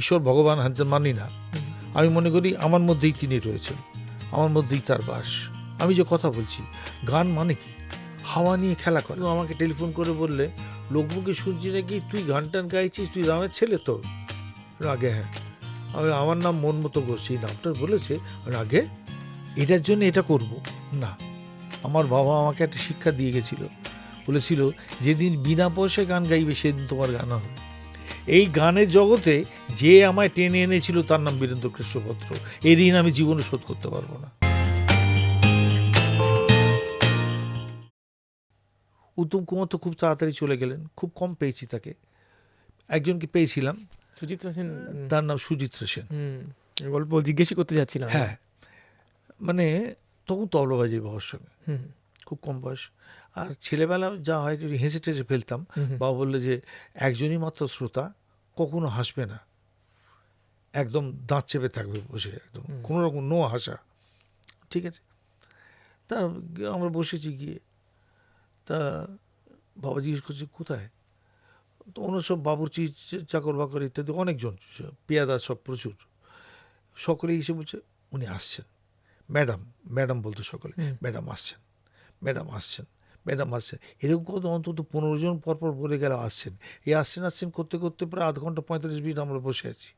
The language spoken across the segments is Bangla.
ঈশ্বর ভগবান হানতে মানি না। আমি মনে করি আমার মধ্যেই তিনি রয়েছেন। আমার মধ্যেই তার বাস। আমি যে কথা বলছি, গান মানে কি? হাওয়া নিয়ে খেলা করে। আমাকে টেলিফোন করে বললে, লোকমুখে শুনছি নাকি? তুই গান টান গাইছিস? তুই রামের ছেলে তো আগে হ্যাঁ। আমি, আমার নাম মন মতো ঘোষ। এই নামটা বলেছে আগে এটার জন্য এটা করব? না। আমার বাবা আমাকে একটা শিক্ষা দিয়ে গেছিল। বলেছিল, যেদিন বিনা পয়সায় গান গাইবে, সেদিন তোমার গান হবে। এই গানের জগতে যে আমায় টেনে এনেছিল তার নাম বীরেন্দ্র কৃষ্ণপত্র। এই ঋণ আমি জীবনে শোধ করতে পারব না। উত্তম কুমার তো খুব তাড়াতাড়ি চলে গেলেন খুব কম পেয়েছি তাকে। একজনকে পেয়েছিলাম। সুচিত্রা সেন তার নাম সুচিত্রা সেন। গল্প জিজ্ঞেসই করতে যাচ্ছিলাম। হ্যাঁ। মানে তখন তবলা বাজে বাবার সঙ্গে। হুম, খুব কম বয়স। আর ছেলেবেলা যা হয় হেসে টেসে ফেলতাম। বাবা বললে যে একজনই মাত্র শ্রোতা কখনো হাসবে না। একদম দাঁত চেপে থাকবে বসে একদম। কোনো রকম নো হাসা। ঠিক আছে? তা আমরা বসেছি গিয়ে। তা বাবা জিজ্ঞেস করছে কোথায়? তো অন্য সব বাবুর্চি চ- চাকর বাকর ইত্যাদি অনেকজন পেয়াদা সব প্রচুর। সকলে এসে বলছে উনি আসছেন। ম্যাডাম ম্যাডাম বলতো সকলে। ম্যাডাম আসছেন ম্যাডাম আসছেন। ম্যাডাম আসছেন। এরকম কত অন্তত পনেরো জন পরপর বলে গেল আসছেন। এই আসছেন আসছেন করতে করতে প্রায় আধ ঘণ্টা পঁয়তাল্লিশ মিনিট আমরা বসে আছি।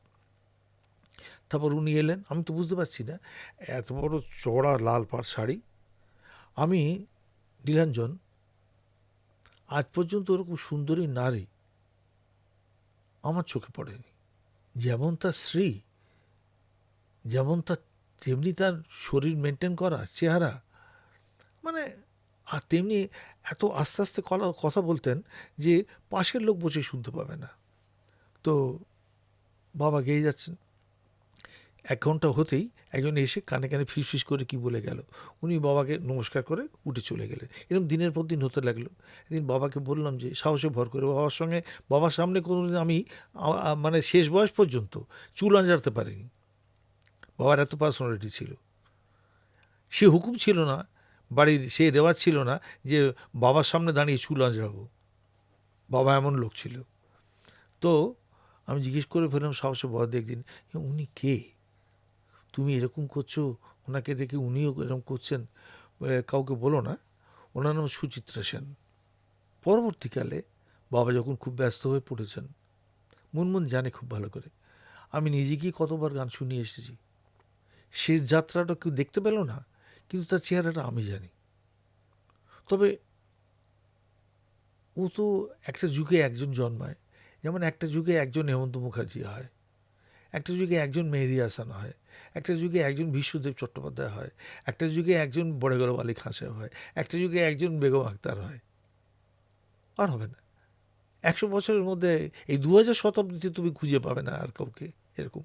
তারপর উনি এলেন। আমি তো বুঝতে পারছি না, এত বড় চড়া লাল পাড় শাড়ি। আমি নীলাঞ্জন, আজ পর্যন্ত ওরকম সুন্দরী নারী আমার চোখে পড়েনি। যেমন তার স্ত্রী, যেমন তার, তেমনি তার শরীর মেনটেন করা, চেহারা মানে আর তেমনি এত আস্তে আস্তে কথা বলতেন যে পাশের লোক বসে শুনতে পাবে না। তো বাবা গেয়ে যাচ্ছেন। এক ঘণ্টা হতেই একজন এসে কানে কানে ফিস ফিস করে কি বলে গেল। উনি বাবাকে নমস্কার করে উঠে চলে গেলেন। এরকম দিনের পর দিন হতে লাগল। একদিন বাবাকে বললাম যে, সাহসে ভর করে বাবার সঙ্গে, বাবার সামনে কোনোদিন আমি মানে শেষ বয়স পর্যন্ত চুল আঁচড়াতে পারিনি। বাবার এত পার্সোনালিটি ছিল। সে হুকুম ছিল না বাড়ির সে রেওয়াজ ছিল না যে বাবার সামনে দাঁড়িয়ে চুল আঁচড়াবো। বাবা এমন লোক ছিল। তো আমি জিজ্ঞেস করে ফেললাম সাহসে বড় "এ, উনি কে? তুমি এরকম করছ? ওনাকে দেখে উনিও এরকম করছেন? কাউকে বলো না। ওনার নাম সুচিত্রা সেন। পরবর্তীকালে বাবা যখন খুব ব্যস্ত হয়ে পড়েছেন মন মুনমুন জানে খুব ভালো করে। আমি নিজে গিয়ে কতবার গান শুনিয়ে এসেছি। শেষ যাত্রাটা কেউ দেখতে পেল না? কিন্তু তার চেহারাটা আমি জানি। তবে ও তো একটা যুগে একজন জন্মায়, যেমন একটা যুগে একজন হেমন্ত মুখার্জি হয়, একটা যুগে একজন মেহেদি হাসান হয়, একটা যুগে একজন বিশ্বদেব চট্টোপাধ্যায় হয়, একটা যুগে একজন বড়েগল আলী খাঁ সাহেব হয়, একটা যুগে একজন বেগম আক্তার হয়। আর হবে না। একশো বছরের মধ্যে এই দু হাজার শতাব্দীতে তুমি খুঁজে পাবে না আর কাউকে এরকম।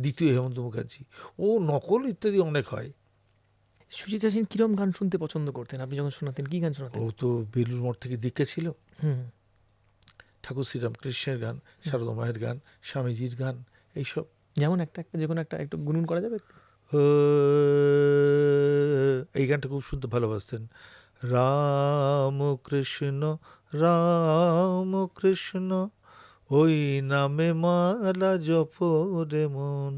দ্বিতীয় হেমন্ত মুখার্জি। ও নকল ইত্যাদি অনেক হয়। সুচিত্রা সেন কিরম গান শুনতে পছন্দ করতেন? আপনি যখন শোনাতেন কি গান শোনাতেন? ও তো বেলুর মঠ থেকে দীক্ষা ছিল। ঠাকুর শ্রীরামকৃষ্ণের গান শারদা মায়ের গান স্বামীজির গান এইসব। যেমন একটা একটা যে কোনো একটা একটু গুনগুন করা যাবে? এই গানটা খুব শুনতে ভালোবাসতেন। রাম কৃষ্ণ রাম কৃষ্ণ ওই নামে মালা জপ রে মন।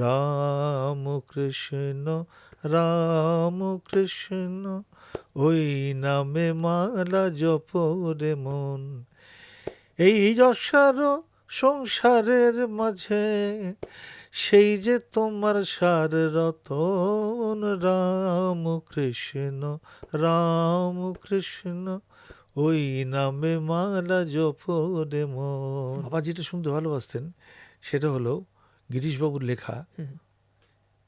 রাম কৃষ্ণ রাম কৃষ্ণ ওই নামে মালা জপ রে মন। এই যশার সংসারের মাঝে সেই যে তোমার সার রতন রাম কৃষ্ণ রাম কৃষ্ণ ওই নামে মালা জপ রে মন। বাবা যেটা শুনতে ভালোবাসতেন সেটা হলো গিরিশবাবুর লেখা।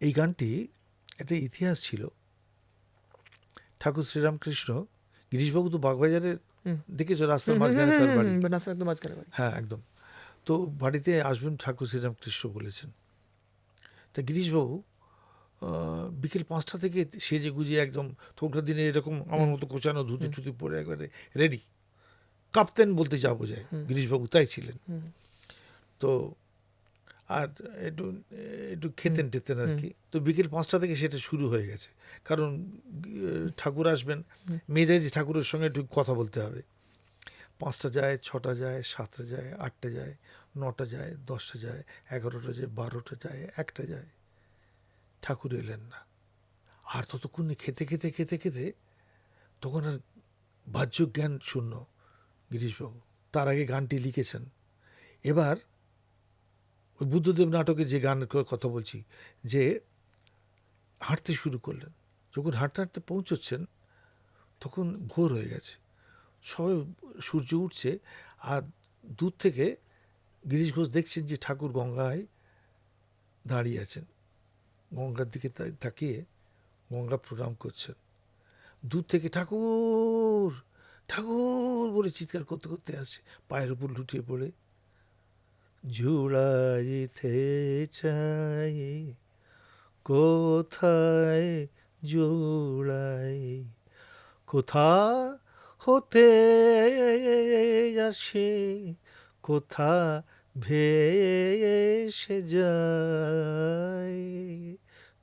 এই গানটি একটা ইতিহাস ছিল। ঠাকুর শ্রীরামকৃষ্ণ গিরিশবাবু তো বাগবাজারের। দেখেছ রাস্তার মাঝখানে তার বাড়ি? হ্যাঁ একদম। তো বাড়িতে আসবেন ঠাকুর শ্রীরামকৃষ্ণ বলেছেন। তা গিরিশবাবু বিকেল পাঁচটা থেকে সেজে গুজে একদম তখনকার দিনে এরকম আমার মতো কোচানো ধুতি টুতি পরে একবারে রেডি কাপ্তেন বলতে যা বোঝায়। গিরিশবাবু তাই ছিলেন। তো আর একটু একটু খেতেন টেতেন আর কি। তো বিকেল পাঁচটা থেকে সেটা শুরু হয়ে গেছে। কারণ ঠাকুর আসবেন। মেজাজি ঠাকুরের সঙ্গে একটু কথা বলতে হবে। পাঁচটা যায় ছটা যায় সাতটা যায় আটটা যায় নটা যায় দশটা যায় এগারোটা যায় বারোটা যায় একটা যায়। ঠাকুর এলেন না। আর ততক্ষণে খেতে খেতে খেতে খেতে তখন আর বাহ্য জ্ঞান শূন্য গিরিশবাবু। তার আগে গানটি লিখেছেন। এবার ওই বুদ্ধদেব নাটকে যে গানের ক- কথা বলছি, যে হাঁটতে শুরু করলেন, যখন হাঁটতে হাঁটতে পৌঁছচ্ছেন, তখন ভোর হয়ে গেছে। সবাই সূর্য উঠছে আর দূর থেকে গিরিশ ঘোষ দেখছেন যে ঠাকুর গঙ্গায় দাঁড়িয়ে আছেন। গঙ্গার দিকে তাকিয়ে গঙ্গা প্রণাম করছেন। দূর থেকে ঠাকুর ঠাকুর বলে চিৎকার করতে করতে আসে, পায়ের উপর লুটিয়ে পড়ে। জুড়াইতে চাই, কোথায় জোড়াই কোথা হতে আসে কোথা ভেসে যায়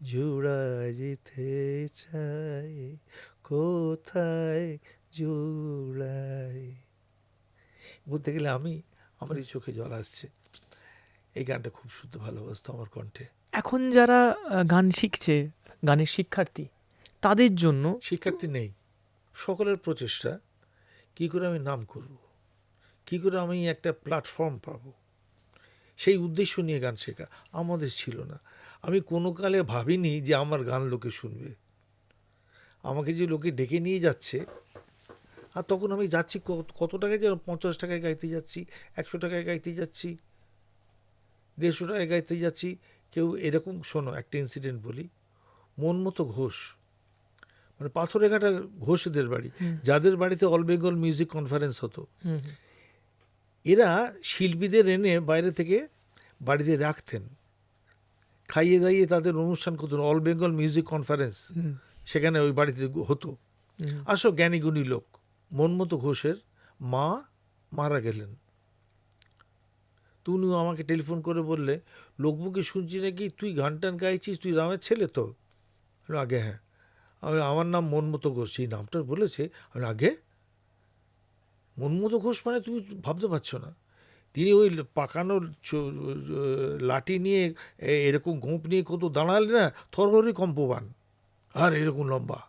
জুড়াইতে চাই, কোথায় জুড়াই। বলতে গেলে আমি আমার এই চোখে জল আসছে। এই গানটা খুব শুদ্ধ ভালোবাসতো আমার কণ্ঠে। এখন যারা গান শিখছে গানের শিক্ষার্থী তাদের জন্য শিক্ষার্থী নেই। সকলের প্রচেষ্টা কি করে আমি নাম করব? কি করে আমি একটা প্ল্যাটফর্ম পাব? সেই উদ্দেশ্য নিয়ে গান শেখা আমাদের ছিল না। আমি কোনো কালে ভাবিনি যে আমার গান লোকে শুনবে। আমাকে যে লোকে ডেকে নিয়ে যাচ্ছে আর তখন আমি যাচ্ছি কত- কত টাকায় যেন পঞ্চাশ টাকায় গাইতে যাচ্ছি একশো টাকায় গাইতে যাচ্ছি। দেড়শো টাকায় গাইতে যাচ্ছি। কেউ এরকম শোনো একটা ইনসিডেন্ট বলি। মন মতো ঘোষ। মানে পাথরে ঘাটা ঘোষদের বাড়ি। যাদের বাড়িতে অল বেঙ্গল মিউজিক কনফারেন্স হতো। এরা শিল্পীদের এনে বাইরে থেকে বাড়িতে রাখতেন। খাইয়ে দাইয়ে তাদের অনুষ্ঠান করতেন। অল বেঙ্গল মিউজিক কনফারেন্স সেখানে ওই বাড়িতে হতো। আসো জ্ঞানীগুণী লোক। মনমতো ঘোষের মা মারা গেলেন। তুমি আমাকে টেলিফোন করে বললে, লোকমুখে শুনছি নাকি তুই গান টান গাইছিস? তুই রামের ছেলে তো? আগে হ্যাঁ। আমি আমার নাম মনমতো ঘোষ। এই নামটা বলেছে। আমি আগে? মনমতো ঘোষ মানে তুমি ভাবতে পারছ না। তিনি ওই পাকানো লাঠি নিয়ে এরকম গোঁপ নিয়ে কত দাঁড়ালে না, থরহরি কম্পবান। আর এরকম লম্বা।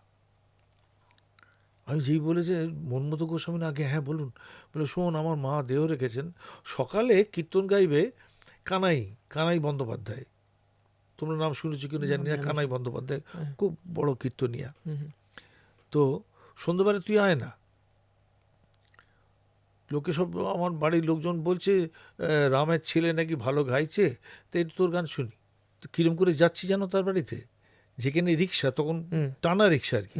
আমি যেই বলেছে মনমতো গোস্বামী আগে হ্যাঁ বলুন। বলে শোন আমার মা দেহ রেখেছেন। সকালে কীর্তন গাইবে কানাই কানাই বন্দ্যোপাধ্যায়। তোমরা নাম শুনেছো কিনা জানি না কানাই বন্দ্যোপাধ্যায় হ্যাঁ। খুব বড় কীর্তনিয়া। তো সন্ধ্যাবেলা তুই আয় না। লোকে সব আমার বাড়ির লোকজন বলছে রামের ছেলে নাকি ভালো গাইছে? তো তোর গান শুনি। তো কিরম করে যাচ্ছি জানো তার বাড়িতে? যেখানে রিক্সা তখন টানা রিক্সা আর কি।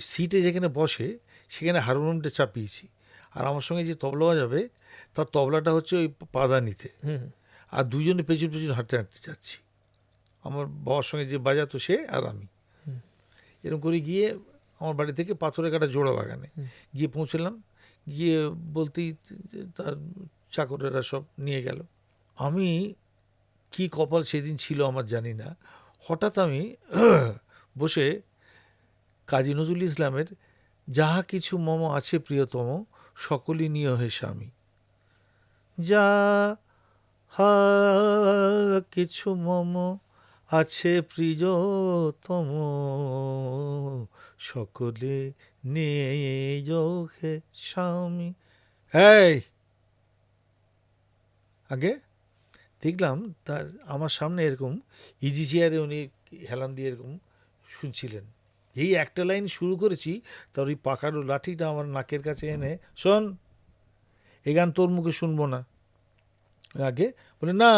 সিটে যেখানে বসে সেখানে হারমোনিয়ামটা চাপিয়েছি। আর আমার সঙ্গে যে তবলা যাবে তার তবলাটা হচ্ছে ওই পাদানিতে। আর দুজনে পেছন পেছন হাঁটতে হাঁটতে যাচ্ছি। আমার বাবার সঙ্গে যে বাজাতো সে আর আমি। এরকম করে গিয়ে আমার বাড়ি থেকে পাথরে কাটা জোড়া বাগানে গিয়ে পৌঁছলাম। গিয়ে বলতেই তার চাকরেরা সব নিয়ে গেল। আমি কি কপাল সেদিন ছিল আমার জানি না। হঠাৎ আমি বসে কাজী নজরুল ইসলামের যাহা কিছু মম আছে প্রিয়তম, সকলই নিয়ে হে স্বামী। যা হা কিছু মম আছে প্রিয়তম, সকলে নিয়ে যোগে স্বামী। এই! আগে দেখলাম তার আমার সামনে এরকম ইজি চেয়ারে উনি হেলান দিয়ে এরকম শুনছিলেন। এই একটা লাইন শুরু করেছি, তার ওই পাকারো লাঠিটা আমার নাকের কাছে এনে, শোন, এই গান তোর মুখে শুনব না। আগে বলে, না,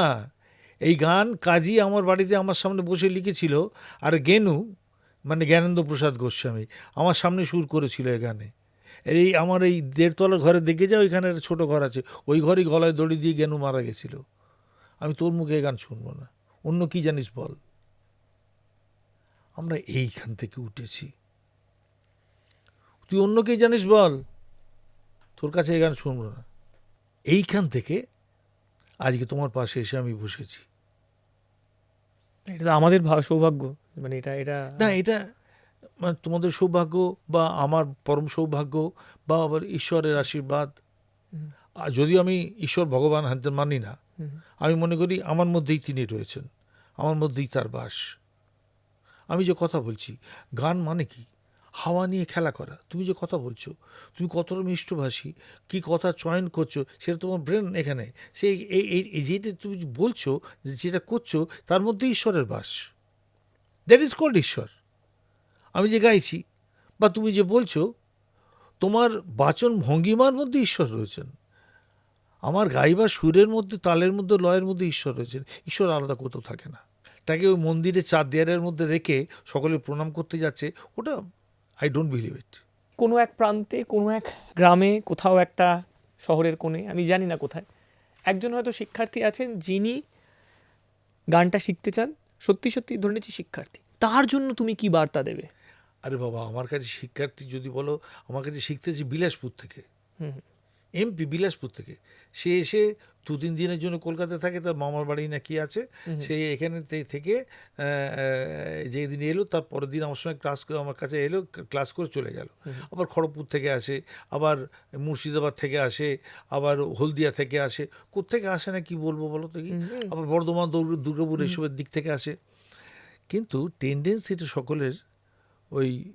এই গান কাজী আমার বাড়িতে আমার সামনে বসে লিখেছিল, আর গেনু মানে জ্ঞানেন্দ্র প্রসাদ গোস্বামী, আমার সামনে সুর করেছিল এই গানে। এই আমার এই দেড়তলা ঘরে দেখে যাও এখানে একটা ছোটো ঘর আছে, ওই ঘরেই গলায় দড়ি দিয়ে গেনু মারা গেছিল। আমি তোর মুখে গান শুনব না। অন্য কি জানিস বল? আমরা এইখান থেকে উঠেছি। তুই অন্য কি জানিস বল? তোর কাছে এই গান শুনব না। এইখান থেকে আজকে তোমার পাশে এসে আমি বসেছি। এটা আমাদের সৌভাগ্য। মানে এটা এটা না এটা মানে তোমাদের সৌভাগ্য বা আমার পরম সৌভাগ্য বা আবার ঈশ্বরের আশীর্বাদ। যদিও আমি ঈশ্বর ভগবান হানতে মানি না আমি মনে করি আমার মধ্যেই তিনি রয়েছেন। আমার মধ্যেই তার বাস। আমি যে কথা বলছি, গান মানে কি? হাওয়া নিয়ে খেলা করা। তুমি যে কথা বলছো, তুমি কতটা মিষ্টভাষী কি কথা চয়ন করছ, সেটা তোমার ব্রেন এখানে। সেই এই যেটা তুমি বলছো, যেটা করছ, তার মধ্যে ঈশ্বরের বাস। দ্যাট ইজ কল্ড ঈশ্বর। আমি যে গাইছি, বা তুমি যে বলছো, তোমার বাচন ভঙ্গিমার মধ্যে ঈশ্বর রয়েছেন। আমার গাইবার সুরের মধ্যে, তালের মধ্যে, লয়ের মধ্যে ঈশ্বর রয়েছেন। ঈশ্বর আলাদা কোথাও থাকে না। তাকে ওই মন্দিরে চার দেয়ালের মধ্যে রেখে সকলে প্রণাম করতে যাচ্ছে ওটা আই ডোন্ট বিলিভ ইট কোনো এক প্রান্তে কোনো এক গ্রামে কোথাও একটা শহরের কোণে আমি জানি না কোথায় একজন হয়তো শিক্ষার্থী আছেন যিনি গানটা শিখতে চান সত্যি সত্যি ধরে নিচ্ছি শিক্ষার্থী। তার জন্য তুমি কি বার্তা দেবে? আরে বাবা আমার কাছে শিক্ষার্থী যদি বলো আমার কাছে শিখতেছি বিলাসপুর থেকে। হুম হুম। এমপি বিলাসপুর থেকে। সে এসে দু তিন দিনের জন্য কলকাতায় থাকে তার মামার বাড়ি না কি আছে সে এখানে থেকে যেদিন এলো তার পরের দিন আমার সঙ্গে ক্লাস করে আমার কাছে এলো ক্লাস করে চলে গেল। আবার খড়গপুর থেকে আসে আবার মুর্শিদাবাদ থেকে আসে আবার হলদিয়া থেকে আসে কোত্থেকে আসে না কি বলব বলো তো কি। আবার বর্ধমান দুর্গ- দুর্গাপুর এসবের দিক থেকে আসে। কিন্তু টেন্ডেন্সিটা সকলের ওই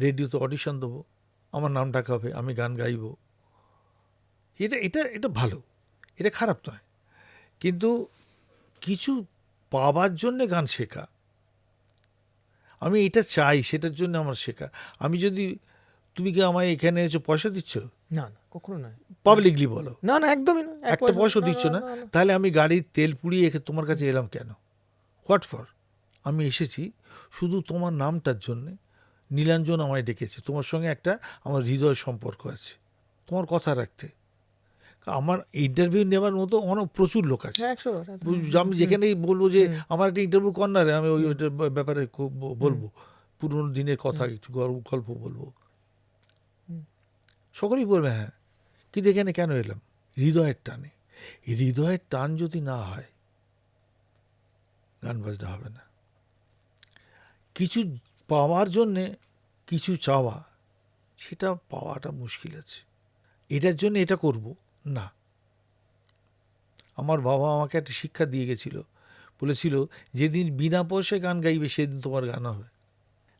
রেডিওতে অডিশন দেবো আমার নাম ডাকা হবে আমি গান গাইবো। এটা এটা এটা ভালো। এটা খারাপ নয়। কিন্তু কিছু পাওয়ার জন্যে গান শেখা। আমি এটা চাই সেটার জন্য আমার শেখা। আমি যদি তুমি কি আমায় এখানে এসে পয়সা দিচ্ছ? না না কখনো নয়। পাবলিকলি বলো। না না একদমই না একটা পয়সা দিচ্ছ না। তাহলে আমি গাড়ির তেল পুড়িয়ে এখে তোমার কাছে এলাম কেন? হোয়াট ফর আমি এসেছি শুধু তোমার নামটার জন্যে। নীলাঞ্জন আমায় ডেকেছে। তোমার সঙ্গে একটা আমার হৃদয় সম্পর্ক আছে। তোমার কথা রাখতে। আমার ইন্টারভিউ নেওয়ার মতো অনেক প্রচুর লোক আছে। হ্যাঁ, আমি যেখানেই বলব যে আমার একটা ইন্টারভিউ কর্নারে আমি ওই ব্যাপারে খুব বলব। পুরোনো দিনের কথা একটু গল্প বলব। সকলেই বলবে হ্যাঁ। কিন্তু এখানে কেন এলাম? হৃদয়ের টানে। হৃদয়ের টান যদি না হয় গান বাজনা হবে না। কিছু পাওয়ার জন্যে কিছু চাওয়া সেটা পাওয়াটা মুশকিল আছে। এটার জন্য এটা করব। না। আমার বাবা আমাকে একটা শিক্ষা দিয়ে গেছিল। বলেছিল যেদিন বিনা পয়সায় গান গাইবে সেদিন তোমার গান হবে।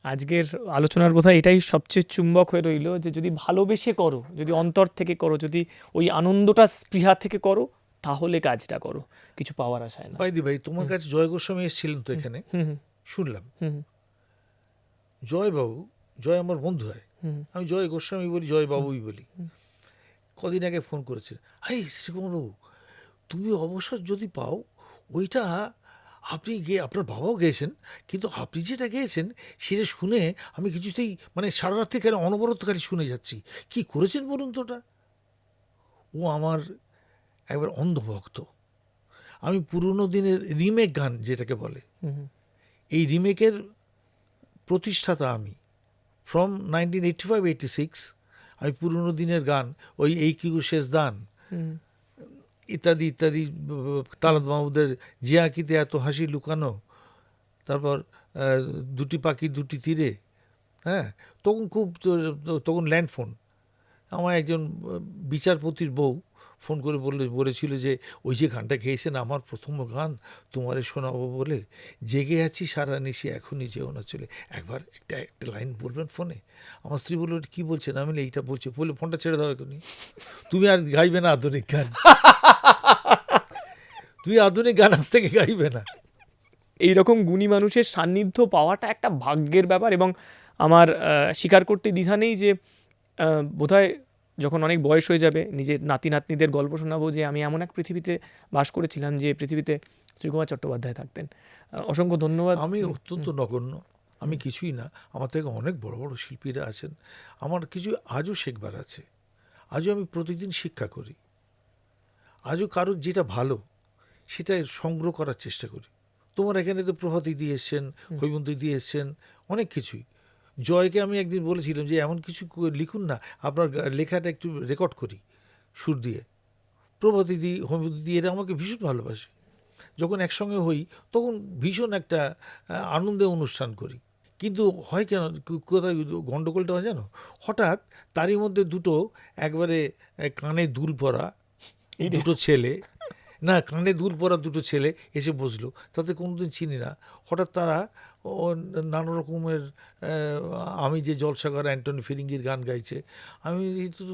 আজকের আলোচনার কথা এটাই সবচেয়ে চুম্বক হয়ে রইল যে যদি ভালোবেসে করো যদি অন্তর থেকে করো যদি ওই আনন্দটা স্পৃহা থেকে করো তাহলে কাজটা করো। কিছু পাওয়ার আশায় না। বাইদি ভাই তোমার কাছে জয় গোস্বামী এসেছিলেন তো এখানে? শুনলাম। জয় বাবু জয় আমার বন্ধু হয়। আমি জয় গোস্বামী বলি জয় বাবুই বলি। কদিন আগে ফোন করেছে হাই শ্রীকুমার বাবু তুমি অবসর যদি পাও ওইটা আপনি গিয়ে আপনার বাবাও গেয়েছেন কিন্তু আপনি যেটা গেয়েছেন সেটা শুনে আমি কিছুতেই মানে সারা রাত থেকে অনবরতকারী শুনে যাচ্ছি। কি করেছেন বলুন তো ওটা? ও আমার একবার অন্ধভক্ত। আমি পুরনো দিনের রিমেক গান যেটাকে বলে। এই রিমেকের প্রতিষ্ঠাতা আমি। From nineteen eighty five eighty six আমি পুরনো দিনের গান ওই এই কিউ শেষ দান? ইত্যাদি ইত্যাদি তালাত মাহমুদের জিয়াকিতে এত হাসি লুকানো? তারপর দুটি পাখি দুটি তীরে হ্যাঁ? তখন খুব তখন ল্যান্ডফোন। আমার একজন বিচারপতির বউ ফোন করে বললে, বলেছিল যে, ওই যে গানটা গেয়েছেন, আমার প্রথম গান তোমারে শোনাবো বলে। জেগে আছি সারা নিশি, এখনই যেও না চলে। একবার একটা একটা লাইন বলবেন ফোনে? আমার স্ত্রী বলল, "এটা কী বলছেন? আমি এইটা বলছি। বলে ফোনটা ছেড়ে দাও এখনই। তুমি আর গাইবে না আধুনিক গান। তুই আধুনিক গান আজ থেকে গাইবে না। এইরকম গুণী মানুষের সান্নিধ্য পাওয়াটা একটা ভাগ্যের ব্যাপার এবং আমার স্বীকার করতে দ্বিধা নেই যে বোধহয় যখন অনেক বয়স হয়ে যাবে নিজের নাতি নাতনিদের গল্প শোনাবো যে আমি এমন এক পৃথিবীতে বাস করেছিলাম যে পৃথিবীতে শ্রীকুমার চট্টোপাধ্যায় থাকতেন। অসংখ্য ধন্যবাদ। আমি অত্যন্ত নগণ্য। আমি কিছুই না। আমার থেকে অনেক বড় বড় শিল্পীরা আছেন। আমার কিছু আজও শেখবার আছে। আজও আমি প্রতিদিন শিক্ষা করি। আজও কারোর যেটা ভালো সেটা সংগ্রহ করার চেষ্টা করি। তোমার এখানে তো প্রভাতী দিয়ে এসছেন হৈমন্তী দিয়ে এসছেন অনেক কিছুই। জয়কে আমি একদিন বলেছিলাম যে এমন কিছু লিখুন না আপনার লেখাটা একটু রেকর্ড করি সুর দিয়ে। প্রভাতী দি হৈমন্তী দি এরা আমাকে ভীষণ ভালোবাসে। যখন একসঙ্গে হই তখন ভীষণ একটা আনন্দে অনুষ্ঠান করি। কিন্তু হয় কেন কোথায় গণ্ডগোলটা হয় জানো? হঠাৎ তারই মধ্যে দুটো একবারে কানে দুল পরা দুটো ছেলে না কানে দুল পরা দুটো ছেলে এসে বসল। তাতে কোনোদিন চিনি না। হঠাৎ তারা ও নানা রকমের আমি যে জলসাগর অ্যান্টনি ফিরিঙ্গির গান গাইছে আমি তো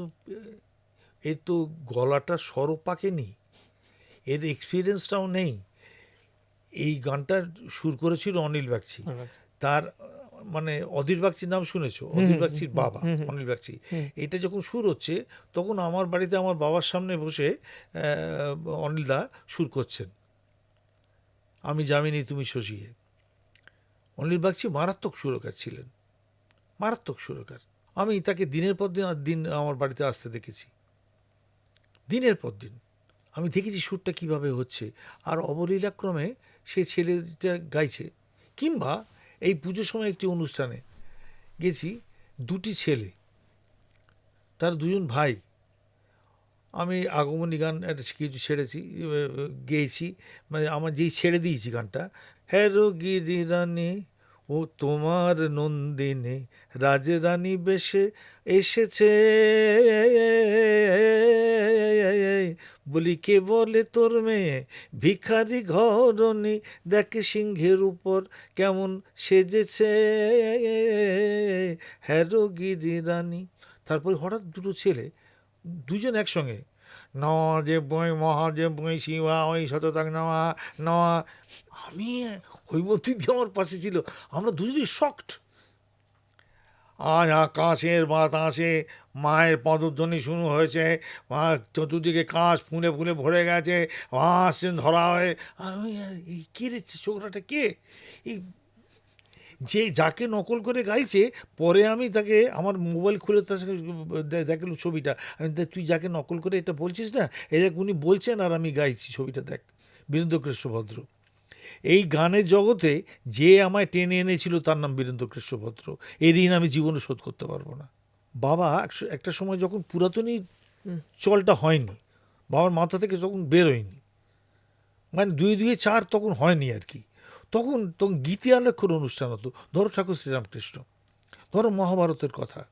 এর তো গলাটা স্বরও পাকেনি এর এক্সপিরিয়েন্সটাও নেই। এই গানটা সুর করেছিল অনিল বাগচি। তার মানে অধীর বাগচির নাম শুনেছো? অধীর বাগচির বাবা অনিল বাগচি। এটা যখন সুর হচ্ছে তখন আমার বাড়িতে আমার বাবার সামনে বসে অনিলদা সুর করছেন। আমি জামিনি তুমি শশিয়ে অনিল বাগচি মারাত্মক সুরকার ছিলেন। মারাত্মক সুরকার। আমি তাকে দিনের পর দিন দিন আমার বাড়িতে আসতে দেখেছি। দিনের পর দিন। আমি দেখেছি সুরটা কীভাবে হচ্ছে। আর অবলীলাক্রমে সে ছেলেটা গাইছে। কিংবা এই পুজোর সময় একটি অনুষ্ঠানে গেছি দুটি ছেলে। তার দুজন ভাই। আমি আগমনী গান একটা কিছু ছেড়েছি গেয়েছি। মানে আমার যেই ছেড়ে দিয়েছি গানটা হ্যারো গিরিরানি ও তোমার নন্দিনী রাজরানী বেশে এসেছে। বলি, কে বলে তোর মেয়ে? ভিখারি ঘরনি দেখে সিংহের উপর কেমন সেজেছে। হ্যারো গিরিরানী। তারপরে হঠাৎ দুটো ছেলে, দুজন একসঙ্গে ন যে বই মহা যে বই শিবা ওই শততাক নেওয়া নেওয়া আমি হৈমতী আমার পাশে ছিল, আমরা দুজনই শকড আজ আকাশের বাতাসে মায়ের পদধ্বনি শুরু হয়েছে চতুর্দিকে কাশ ফুলে ফুলে ভরে গেছে আসছেন ধরা হয়ে আমি আর এই কে রে, ছোকরাটা কে? এই যে যাকে নকল করে গাইছে, পরে আমি তাকে আমার মোবাইল খুলে তার দেখাল ছবিটা। আমি তুই যাকে নকল করে এটা বলছিস না, এই দেখ উনি বলছেন আর আমি গাইছি, ছবিটা দেখ। বীরেন্দ্র কৃষ্ণভদ্র এই গানের জগতে যে আমায় টেনে এনেছিল তার নাম বীরেন্দ্র কৃষ্ণভদ্র এই ঋণ আমি জীবনে শোধ করতে পারব না। বাবা একটা সময় যখন পুরাতনই চলটা হয়নি, বাবার মাথা থেকে তখন বেরোয়নি। মানে দুই দুই চার তখন হয়নি আর কি। তখন তখন গীতি আলেখ্যর অনুষ্ঠান হতো। ধরো ঠাকুর শ্রীরামকৃষ্ণ। ধরো মহাভারতের কথা।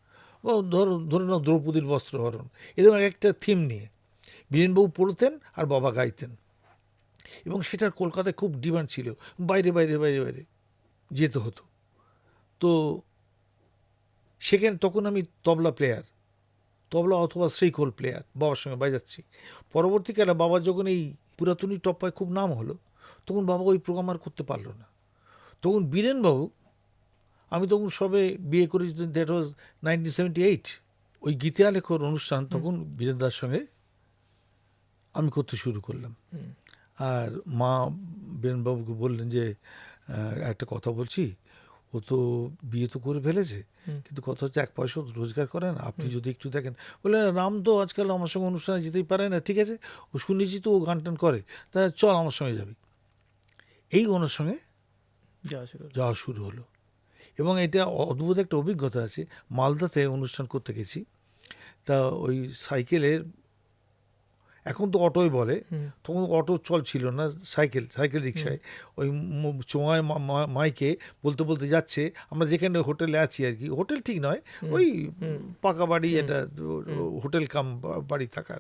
ধরো ধরো না দ্রৌপদীর বস্ত্রহরণ। এরকম একটা থিম নিয়ে। বীরেনবাবু পড়তেন আর বাবা গাইতেন। এবং সেটার কলকাতায় খুব ডিমান্ড ছিল। বাইরে বাইরে বাইরে বাইরে যেতে হতো। তো সেখানে তখন আমি তবলা প্লেয়ার তবলা অথবা শ্রীখোল প্লেয়ার বাবার সঙ্গে বাজাচ্ছি। পরবর্তীকালে বাবা যখন এই পুরাতনী টপ্পায় খুব নাম হলো তখন বাবা ওই প্রোগ্রাম আর করতে পারল না। তখন বীরেনবাবু আমি তখন সবে বিয়ে করেছি that was nineteen seventy eight ওই গীতা লেখর অনুষ্ঠান তখন বীরেন বীরেন্দার সঙ্গে আমি করতে শুরু করলাম। আর মা বীরেনবাবুকে বললেন যে একটা কথা বলছি ও তো বিয়ে তো করে ফেলেছে কিন্তু কথা হচ্ছে এক পয়সা রোজগার করে না। আপনি যদি একটু দেখেন বলে রাম তো আজকাল আমার সঙ্গে অনুষ্ঠানে যেতেই পারে না। ঠিক আছে ও শুনেছি তো ও গান টান করে। তা চল আমার সঙ্গে যাবি। এই সঙ্গে যাওয়া শুরু হলো। যাওয়া শুরু হলো। এবং এটা অদ্ভুত একটা অভিজ্ঞতা আছে। মালদাতে অনুষ্ঠান করতে গেছি। তা ওই সাইকেলের এখন তো অটোই বলে তখন অটো চল ছিল না সাইকেল সাইকেল রিক্সায়। ওই মা- মাইকে বলতে বলতে যাচ্ছে আমরা যেখানে হোটেলে আছি আর কি হোটেল ঠিক নয় ওই পাকা বাড়ি এটা হোটেল কাম বাড়ি থাকার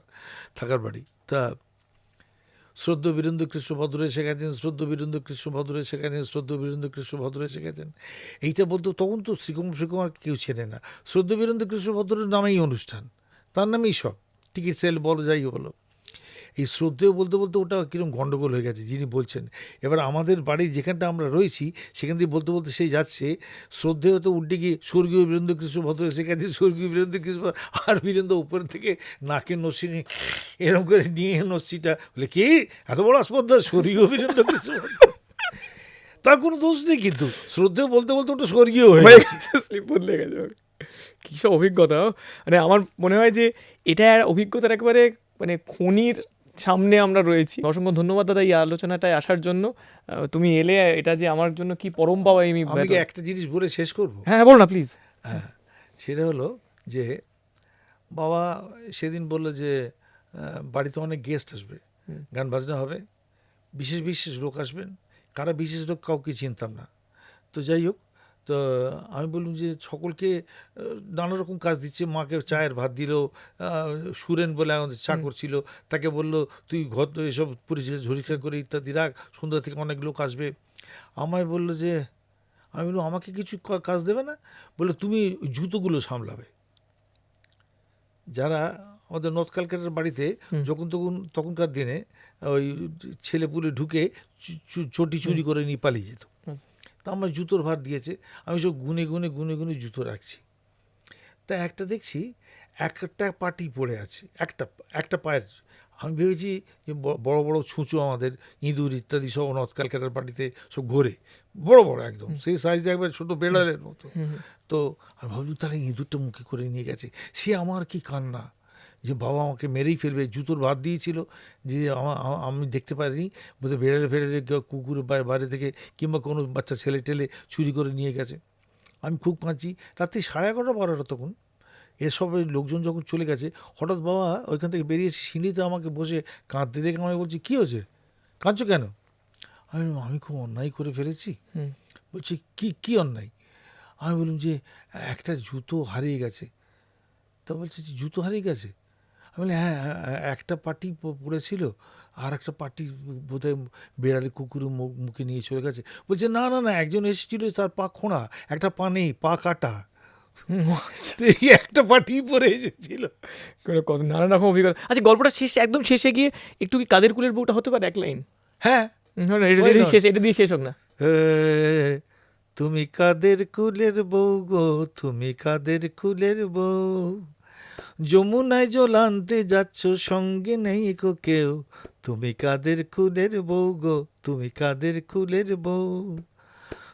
থাকার বাড়ি। তা শ্রদ্ধ বীরেন্দ্র কৃষ্ণ ভদ্র গেছেন শ্রদ্ধ বীরেন্দ্র কৃষ্ণ ভদ্র গেছেন শ্রদ্ধ বীরেন্দ্র কৃষ্ণ ভদ্র গেছেন এইটা বলতো তখন তো শ্রীকুমার শ্রীকুমার কেউ চেনে না। শ্রদ্ধ বীরেন্দ্র কৃষ্ণ ভদ্রের নামেই অনুষ্ঠান, তার নামেই সব। টিকিট সেল বলো, যাই বলো। এই শ্রদ্ধেয় বলতে বলতে ওটা কীরকম গণ্ডগোল হয়ে গেছে, যিনি বলছেন। এবার আমাদের বাড়ি যেখানটা আমরা রয়েছি, সেখান দিয়ে বলতে বলতে সেই যাচ্ছে। শ্রদ্ধেয় তো উল্টে গিয়ে স্বর্গীয় বীরেন্দ্র কৃষ্ণ ভদ্র এসে গেছে, স্বর্গীয় বীরেন্দ্র কৃষ্ণ আর বীরেন্দ্র উপর থেকে নাকে নসি নিয়ে এরকম করে নিয়ে নসিটা বলে, কি? এত বড় আসপদ্দা স্বর্গীয় বীরেন্দ্র কৃষ্ণ তার কোনো দোষ নেই কিন্তু, শ্রদ্ধেয় বলতে বলতে ওটা স্বর্গীয় হয়ে গেছে। কী সব অভিজ্ঞতা মানে আমার মনে হয় যে এটা অভিজ্ঞতার একেবারে মানে খনির সামনে আমরা রয়েছি। অসংখ্য ধন্যবাদ দাদা এই আলোচনাটায় আসার জন্য। তুমি এলে এটা যে আমার জন্য কি পরম পাওয়া আমি আমি একটা জিনিস বলে শেষ করব? হ্যাঁ বলো না প্লিজ হ্যাঁ সেটা হলো যে বাবা সেদিন বলল যে বাড়িতে অনেক গেস্ট আসবে গান বাজনা হবে বিশেষ বিশেষ লোক আসবেন। কারা বিশেষ লোক কাউকে চিনতাম না। তো যাই হোক তো আমি বললাম যে সকলকে নানা রকম কাজ দিচ্ছে। মাকে চায়ের ভাত দিল সুরেন বলে আমাদের চাকর ছিল তাকে বলল তুই ঘর এসব পরিষ্কার ঝরিষ্কার করে ইত্যাদি রাখ সন্ধ্যা থেকে অনেক লোক আসবে। আমায় বলল যে আমি বললাম আমাকে কিছু কাজ দেবে না? বলল তুমি জুতোগুলো সামলাবে। যারা আমাদের নর্থ ক্যালকাটার বাড়িতে যখন তখন তখনকার দিনে ওই ছেলে পুলে ঢুকে চটি চুরি করে নিয়ে পালিয়ে যেত। তা আমার জুতোর ভার দিয়েছে। আমি সব গুনে গুনে গুনে গুনে জুতো রাখছি। তা একটা দেখছি একটা পাটি পড়ে আছে একটা একটা পায়ের। আমি ভেবেছি যে বড় বড় ছুঁচো আমাদের ইঁদুর ইত্যাদি সব নর্থ ক্যালকাটার পার্টিতে সব ঘোরে। বড় বড় একদম সেই সাইজ একবার ছোট বেড়ালের মতো। তো আমি ভাবলাম তাহলে ইঁদুরটা মুখে করে নিয়ে গেছে। সে আমার কি কান্না? যে বাবা আমাকে মেরেই ফেলবে জুতোর ভাত দিয়েছিল যে আমা- দেখতে পারিনি বোধহয় বেড়ালে ফেড়ালে কেউ কুকুর বাইরে থেকে কিংবা কোনো বাচ্চা ছেলে টেলে চুরি করে নিয়ে গেছে। আমি খুব কাঁচি রাত্রি সাড়ে এগারোটা বারোটা তখন এসব লোকজন যখন চলে গেছে হঠাৎ বাবা ওইখান থেকে বেরিয়েছে সিঁড়িতে আমাকে বসে কাঁদতে দেখে আমাকে বলছি কী হয়েছে? কাঁদছো কেন? আমি আমি খুব অন্যায় করে ফেলেছি। বলছি কি কি অন্যায়? আমি বললাম যে একটা জুতো হারিয়ে গেছে। তা বলছে যে জুতো হারিয়ে গেছে? বলি হ্যাঁ হ্যাঁ, হ্যাঁ, একটা পার্টি পড়েছিল আর একটা পাটি বোধহয় বেড়ালে কুকুরের মুখ- মুখে নিয়ে চলে গেছে। বলছে না না না একজন এসেছিল তার পা খোঁড়া একটা পা নেই পা কাটা। তো এই একটা পার্টি পরে এসেছিল। কত নানান রকম অভিজ্ঞতা। আচ্ছা গল্পটা শেষ একদম শেষে গিয়ে একটু কি কাদের কুলের বউটা হতে পারে এক লাইন? হ্যাঁ। এটা দিয়ে শেষ এটা দিয়ে শেষ হোক না। তুমি কাদের কুলের বউ গো তুমি কাদের কুলের বউ? যমুনায় জল আনতে যাচ্ছ, সঙ্গে নেই কো কেউ। তুমি কাদের কুলের বউ গো? তুমি কাদের কুলের বউ?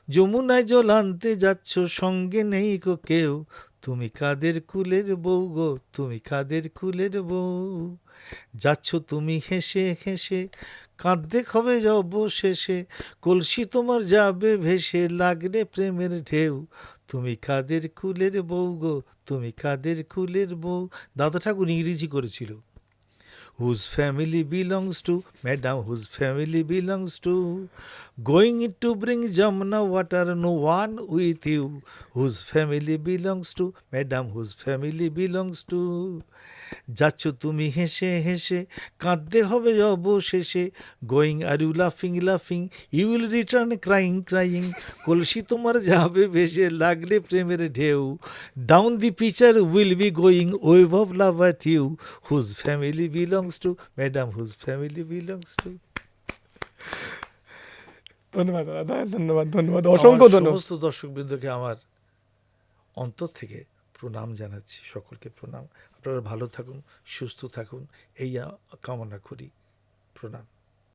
যমুনায় জল আনতে যাচ্ছ, সঙ্গে নেই কো কেউ। তুমি কাদের কুলের বউ গো? তুমি কাদের কুলের বউ? যাচ্ছ তুমি হেসে হেসে, কাঁদতে খবে অবশেষে। কলসি তোমার যাবে ভেসে, লাগলে প্রেমের ঢেউ। তুমি কাদের কুলের বউ গো? তুমি কাদের কুলের বউ? দাদা ঠাকুর ইংরেজি করেছিল। Whose family belongs two madam whose family belongs two going to bring জমনা water no one with you whose family belongs two madam whose family belongs two যাচ্ছ তুমি হেসে হেসে কাঁদতে হবে অবশেষে। গোয়িং আর ইউ লাফিং লাফিং you will return crying crying কলসি তোমার যাবে ভেসে লাগলে প্রেমের ঢেউ। Down the pitcher will be going wave of love at you whose family belongs two madam whose family belongs to ধন্যবাদ দাদা ধন্যবাদ ধন্যবাদ অসংখ্য ধন্যবাদ। সমস্ত দর্শকবৃন্দকে আমার অন্তর থেকে প্রণাম জানাচ্ছি সকলকে প্রণাম। আপনারা ভালো থাকুন সুস্থ থাকুন। এই কামনা করি। প্রণাম।